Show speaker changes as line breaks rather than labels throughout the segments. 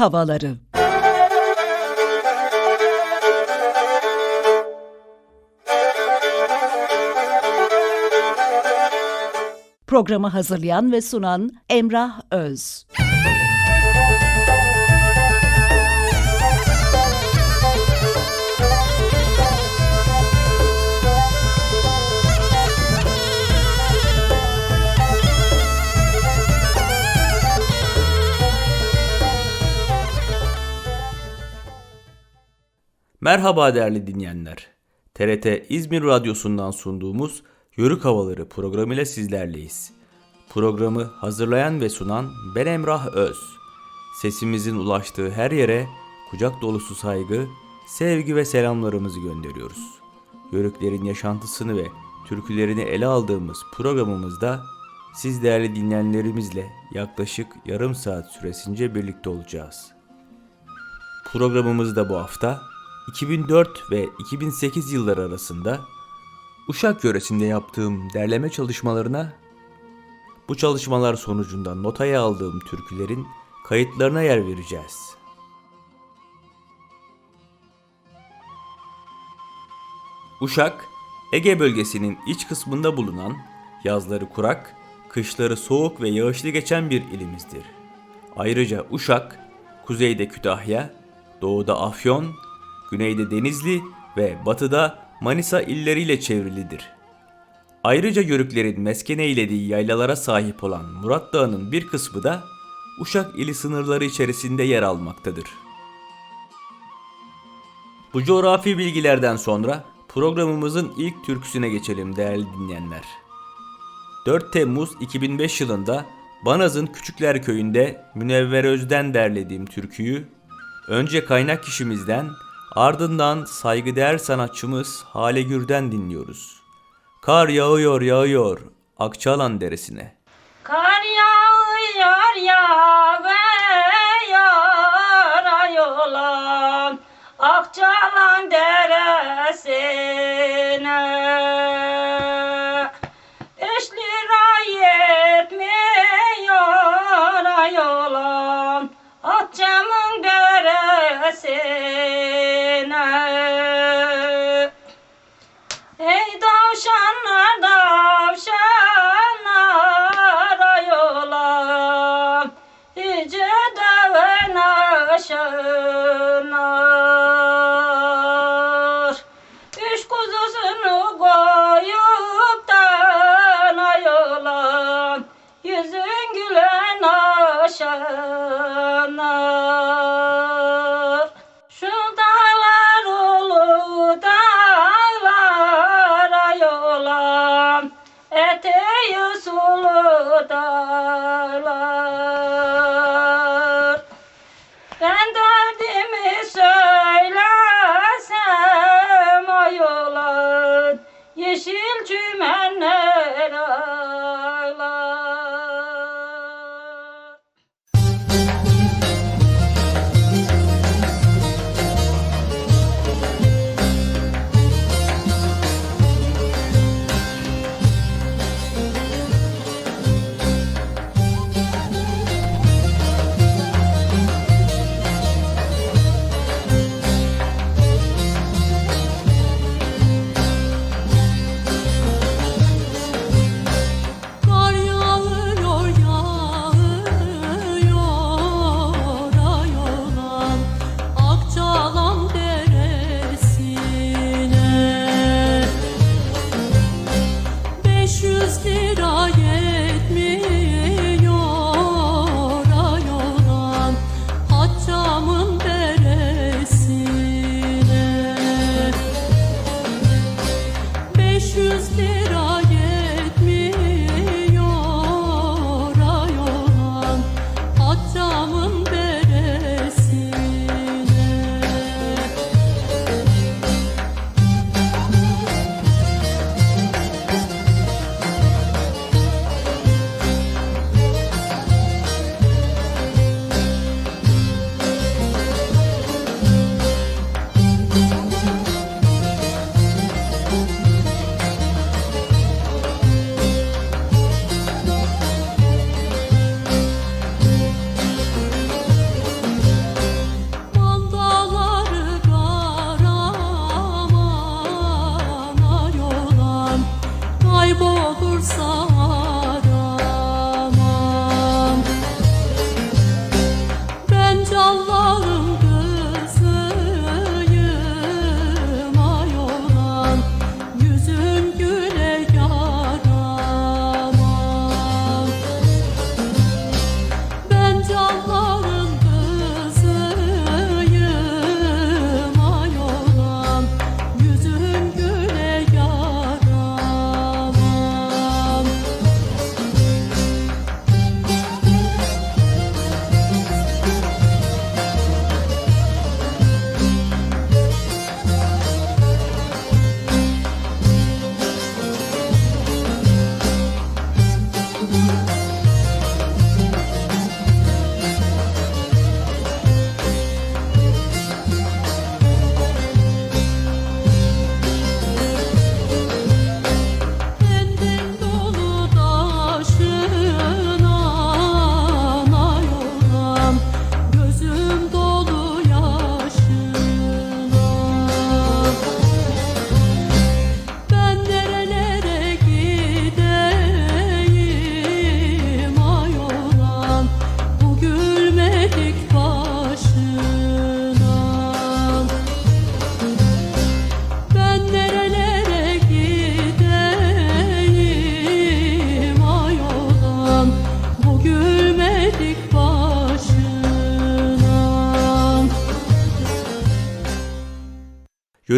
Havaları. Programı hazırlayan ve sunan Emrah Öz.
Merhaba değerli dinleyenler. TRT İzmir Radyosu'ndan sunduğumuz Yörük Havaları programıyla sizlerleyiz. Programı hazırlayan ve sunan ben Emrah Öz. Sesimizin ulaştığı her yere kucak dolusu saygı, sevgi ve selamlarımızı gönderiyoruz. Yörüklerin yaşantısını ve türkülerini ele aldığımız programımızda siz değerli dinleyenlerimizle yaklaşık yarım saat süresince birlikte olacağız. Programımızda bu hafta 2004 ve 2008 yılları arasında Uşak yöresinde yaptığım derleme çalışmalarına bu çalışmalar sonucunda notaya aldığım türkülerin kayıtlarına yer vereceğiz. Uşak, Ege bölgesinin iç kısmında bulunan, yazları kurak, kışları soğuk ve yağışlı geçen bir ilimizdir. Ayrıca Uşak, kuzeyde Kütahya, doğuda Afyon, güneyde Denizli ve batıda Manisa illeriyle çevrilidir. Ayrıca Yörüklerin meskene eylediği yaylalara sahip olan Murat Dağı'nın bir kısmı da Uşak ili sınırları içerisinde yer almaktadır. Bu coğrafi bilgilerden sonra programımızın ilk türküsüne geçelim değerli dinleyenler. 4 Temmuz 2005 yılında Banaz'ın Küçükler Köyü'nde Münevver Öz'den derlediğim türküyü önce kaynak kişimizden ardından saygıdeğer sanatçımız Hale Gür'den dinliyoruz. Kar yağıyor yağıyor Akçalan deresine.
Kar yağıyor yağıyor yola Akçalan deresine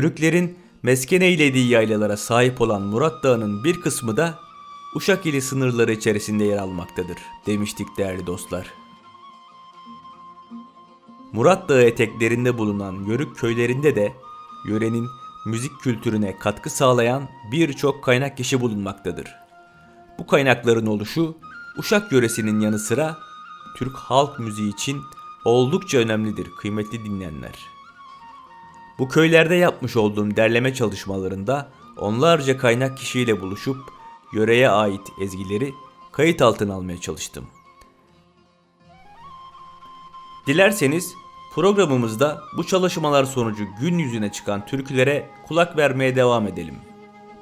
Yörüklerin mesken eylediği yaylalara sahip olan Murat Dağı'nın bir kısmı da Uşak ili sınırları içerisinde yer almaktadır demiştik değerli dostlar. Murat Dağı eteklerinde bulunan Yörük köylerinde de yörenin müzik kültürüne katkı sağlayan birçok kaynak kişi bulunmaktadır. Bu kaynakların oluşu Uşak yöresinin yanı sıra Türk halk müziği için oldukça önemlidir kıymetli dinleyenler. Bu köylerde yapmış olduğum derleme çalışmalarında onlarca kaynak kişiyle buluşup yöreye ait ezgileri kayıt altına almaya çalıştım. Dilerseniz programımızda bu çalışmalar sonucu gün yüzüne çıkan türkülere kulak vermeye devam edelim.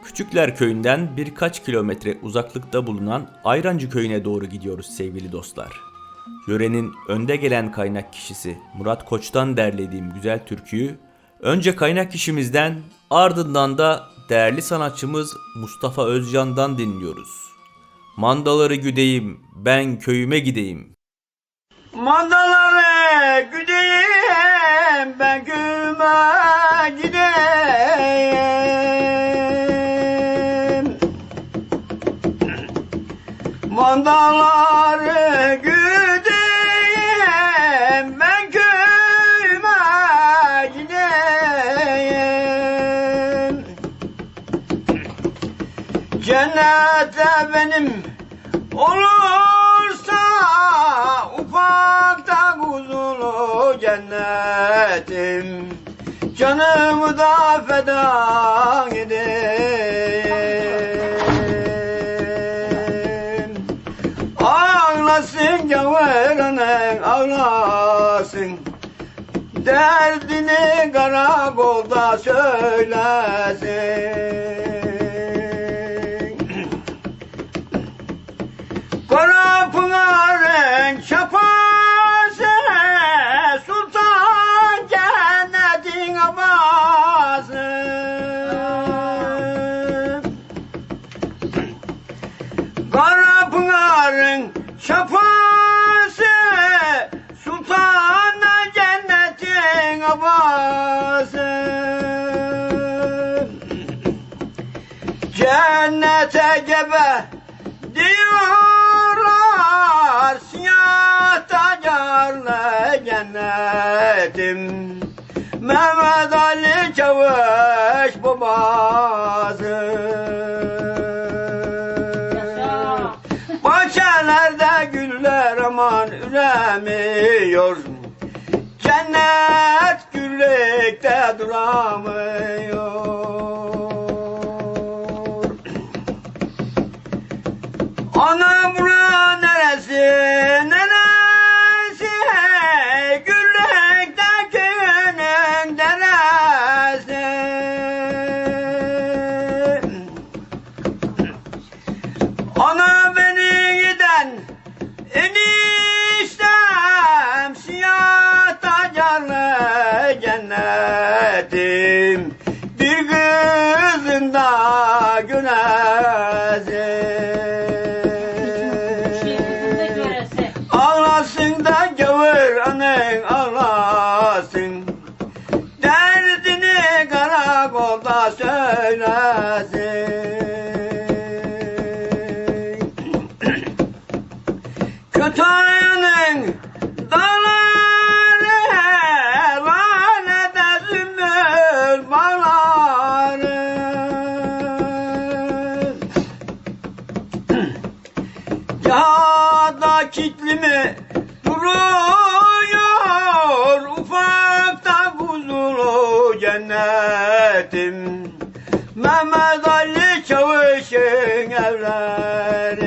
Küçükler köyünden birkaç kilometre uzaklıkta bulunan Ayrancı köyüne doğru gidiyoruz sevgili dostlar. Yörenin önde gelen kaynak kişisi Murat Koç'tan derlediğim güzel türküyü önce kaynak kişimizden ardından da değerli sanatçımız Mustafa Özcan'dan dinliyoruz. Mandaları güdeyim, ben köyüme gideyim.
Mandaları güdeyim ben küme gideyim Mandaları Cennete benim olursa ufakta kuzulu cennetim. Canımı da feda edeyim Ağlasın gavuranen ağlasın. Derdini karakolda söylesin Pınar'ın şapası Sultan cennetin abası Kara Pınar'ın şapası Sultan cennetin abası Cennete gebe tacarlı cennetim Mehmet Ali Çavuş babası. Bahçelerde güller aman üremiyor. Cennet güllükte duramıyor. Ana Yağda kitli mi duruyor ufakta kuzulu cennetim. Mehmet Ali Çavuş'un evleri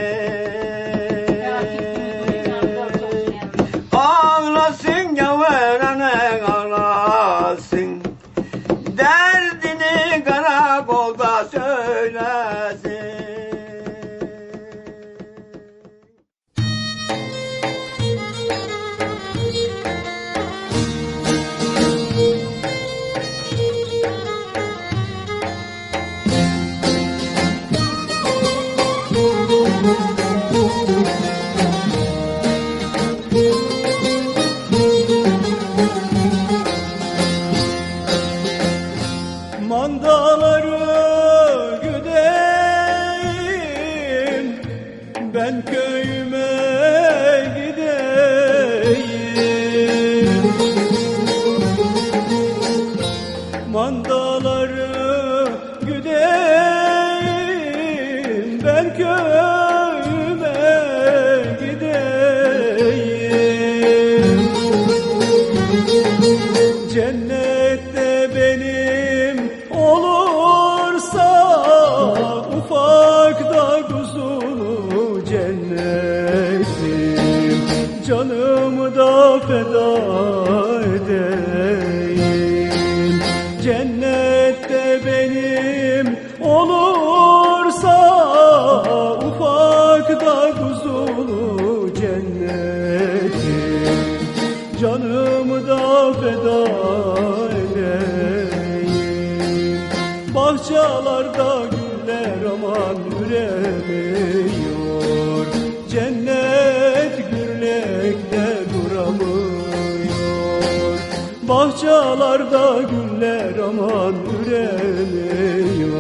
Bahçalarda güller aman üremiyor.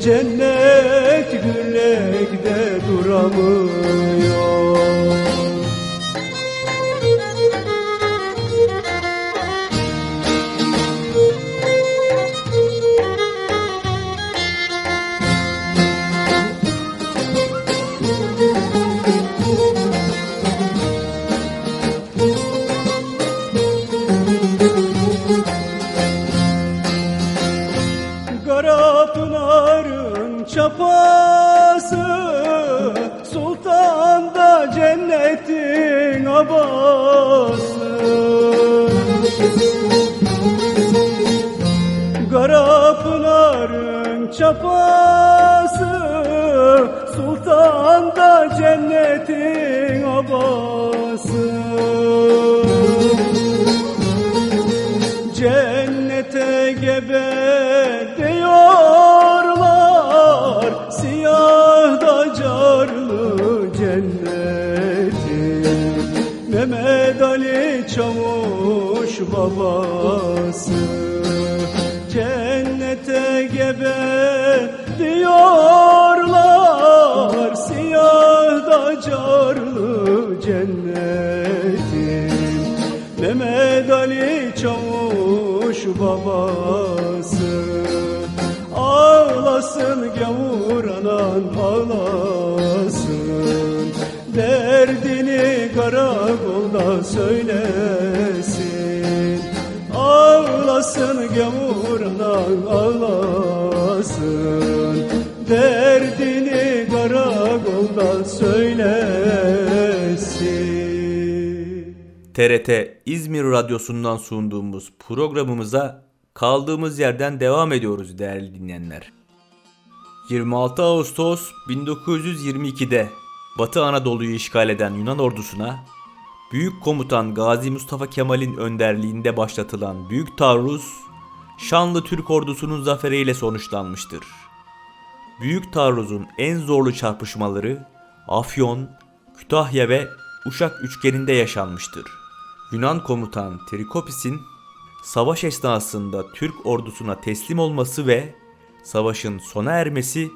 Cennet gürlekte duramıyor cennetin abası Kara Pınar'ın çapası Sultan'da cennetin abası babası. Cennete gebe diyorlar Siyah da carlı cennetin Mehmet Ali Çavuş babası. Ağlasın gavur anan ağlasın Derdini karakolda söylesin Ağlasın gavur anan ağlasın Derdini karakolda söylesin
TRT İzmir Radyosu'ndan sunduğumuz programımıza kaldığımız yerden devam ediyoruz değerli dinleyenler. 26 Ağustos 1922'de Batı Anadolu'yu işgal eden Yunan ordusuna Büyük Komutan Gazi Mustafa Kemal'in önderliğinde başlatılan Büyük Taarruz, şanlı Türk ordusunun zaferiyle sonuçlanmıştır. Büyük Taarruz'un en zorlu çarpışmaları Afyon, Kütahya ve Uşak üçgeninde yaşanmıştır. Yunan komutan Trikopis'in savaş esnasında Türk ordusuna teslim olması ve savaşın sona ermesi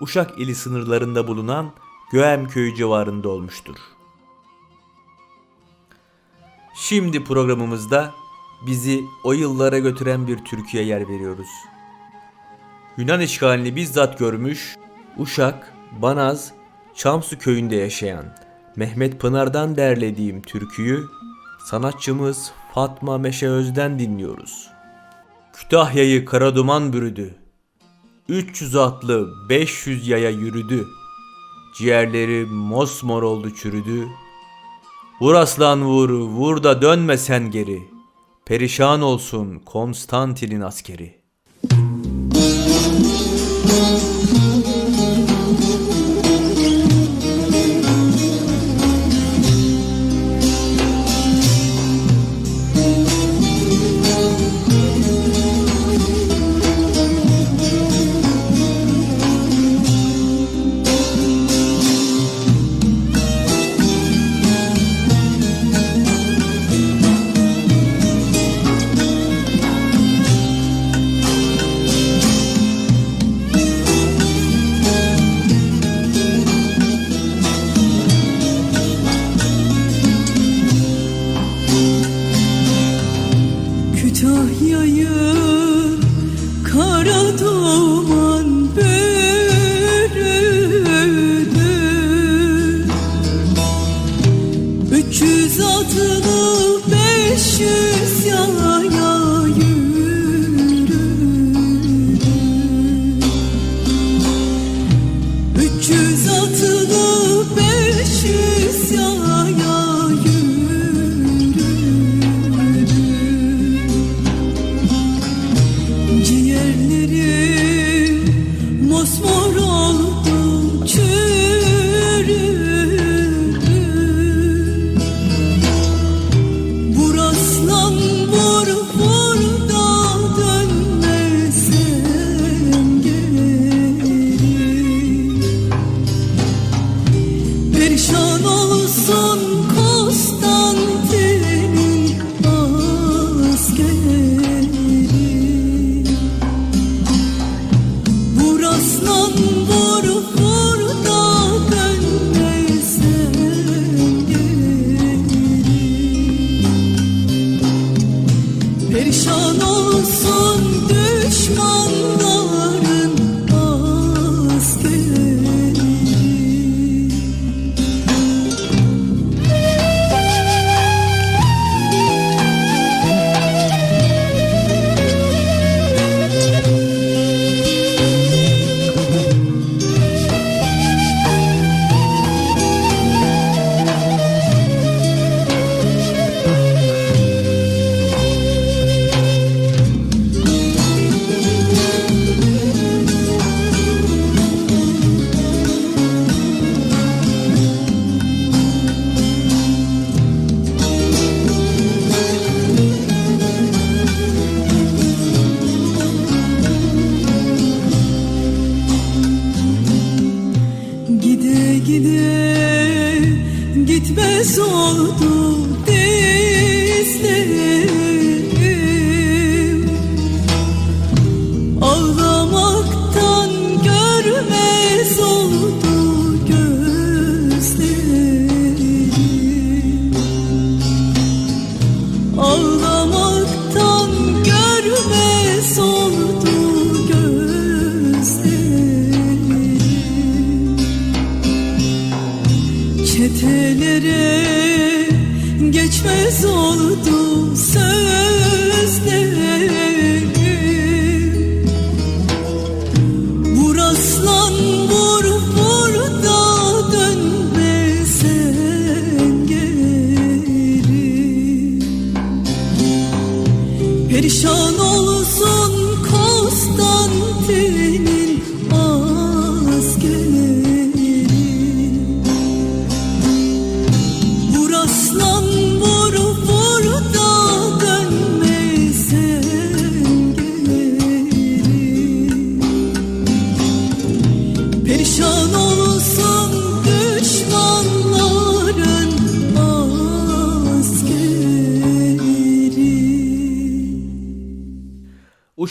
Uşak ili sınırlarında bulunan Göğem köyü civarında olmuştur. Şimdi programımızda bizi o yıllara götüren bir türküye yer veriyoruz. Yunan işgalini bizzat görmüş, Uşak, Banaz, Çamsu köyünde yaşayan Mehmet Pınar'dan derlediğim türküyü sanatçımız Fatma Meşe Öz'den dinliyoruz. Kütahya'yı kara duman bürüdü. 300 atlı 500 yaya yürüdü. Ciğerleri mosmor oldu çürüdü. Vur aslan vur, vur da dönme sen geri. Perişan olsun Konstantin'in askeri.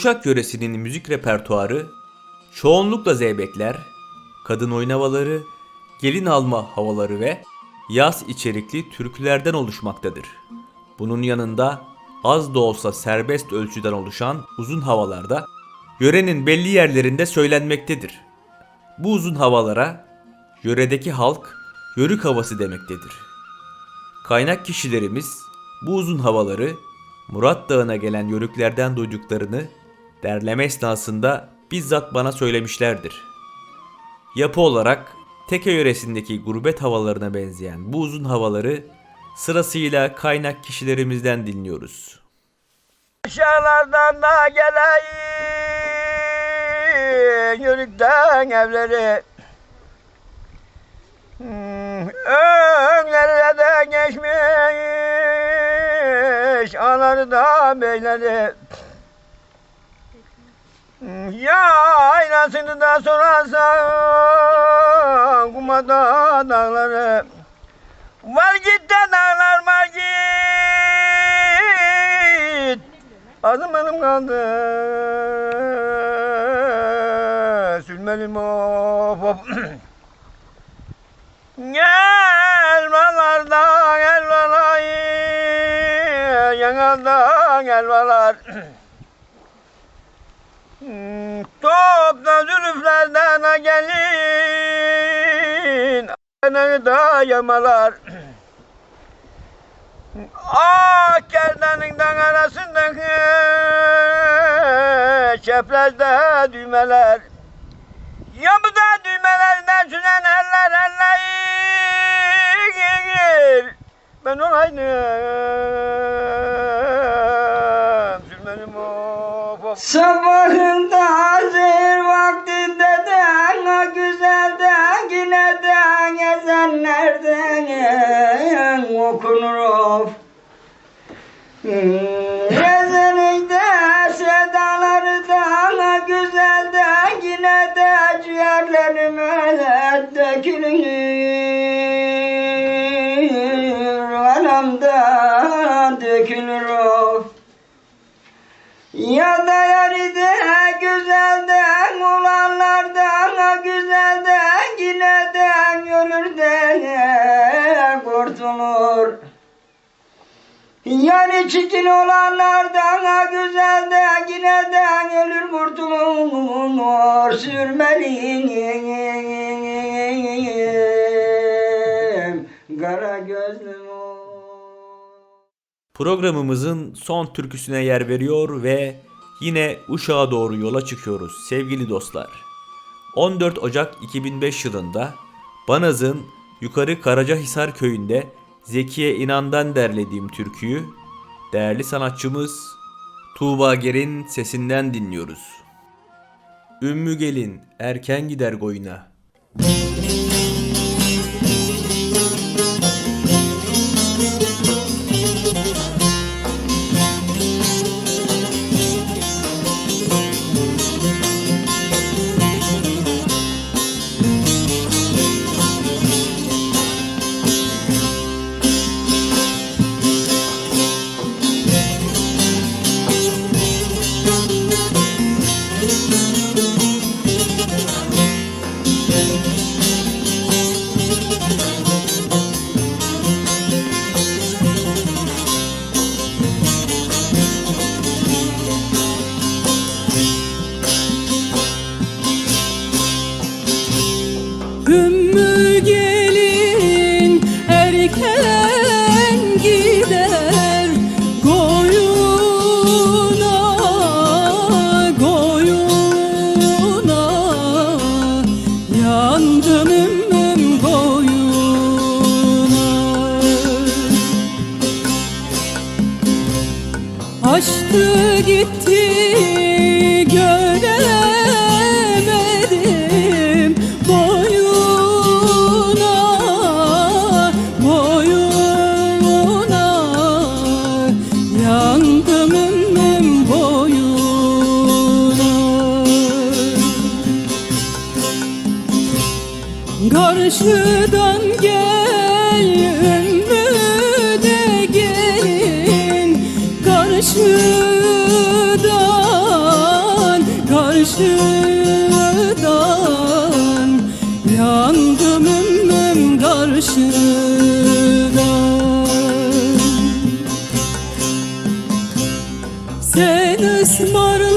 Uşak yöresinin müzik repertuarı çoğunlukla zeybekler, kadın oynavaları, gelin alma havaları ve yaz içerikli türkülerden oluşmaktadır. Bunun yanında az da olsa serbest ölçüden oluşan uzun havalarda yörenin belli yerlerinde söylenmektedir. Bu uzun havalara yöredeki halk yörük havası demektedir. Kaynak kişilerimiz bu uzun havaları Murat Dağı'na gelen yörüklerden duyduklarını derleme esnasında bizzat bana söylemişlerdir. Yapı olarak Teke yöresindeki gurbet havalarına benzeyen bu uzun havaları sırasıyla kaynak kişilerimizden dinliyoruz.
Aşağılardan da geleyim Yörükten evleri Hmm, Önlerine de geçmiş Anaları da beyleri Ya aynasını da sorarsan Kumada dağları. Var git de dağlar var git Adım benim kaldı. Sülmelim of of. Elmalardan elmalar Yanardan elmalar Topla zülüflerden gelin. Da yamalar.
Ah kerdanından arasındaki çeprezde düğmeler. Yapıda düğmelerinden sünen eller eller Ben olaydım Of Sabahında hazır vaktinde de o güzelden yine de ezenlerden okunur of. Ezeninde sedaları da güzelden yine de ciğerlerime dökülür. Anamda dökülür Yani çirkin olanlardan güzelden yine de ölür kurtulur sürmeliyim kara gözlüm.
Programımızın son türküsüne yer veriyor ve yine Uşak'a doğru yola çıkıyoruz sevgili dostlar. 14 Ocak 2005 yılında Banaz'ın Yukarı Karacahisar köyünde Zekiye İnan'dan derlediğim türküyü değerli sanatçımız Tuğba Ger'in sesinden dinliyoruz. Ümmü gelin erken gider koyuna.
Ümmü sen ısmarla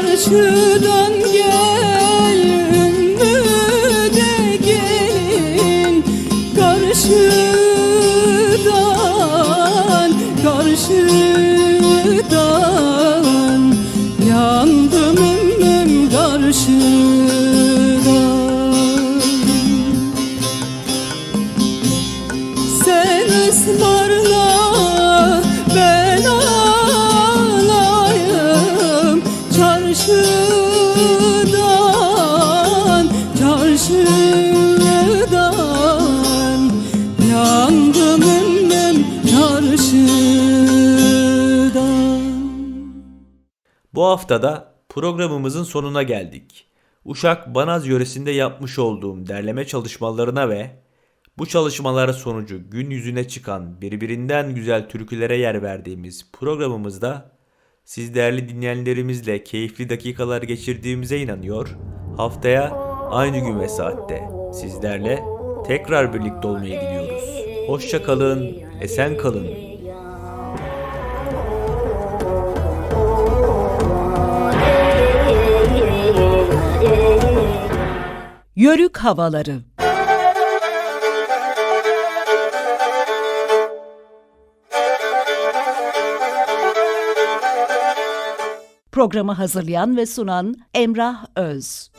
Çarşıdan gel.
Haftada programımızın sonuna geldik. Uşak Banaz yöresinde yapmış olduğum derleme çalışmalarına ve bu çalışmalar sonucu gün yüzüne çıkan birbirinden güzel türkülere yer verdiğimiz programımızda siz değerli dinleyenlerimizle keyifli dakikalar geçirdiğimize inanıyor. Haftaya aynı gün ve saatte sizlerle tekrar birlikte olmaya gidiyoruz. Hoşça kalın, esen kalın.
Yörük havaları. Programı hazırlayan ve sunan Emrah Öz.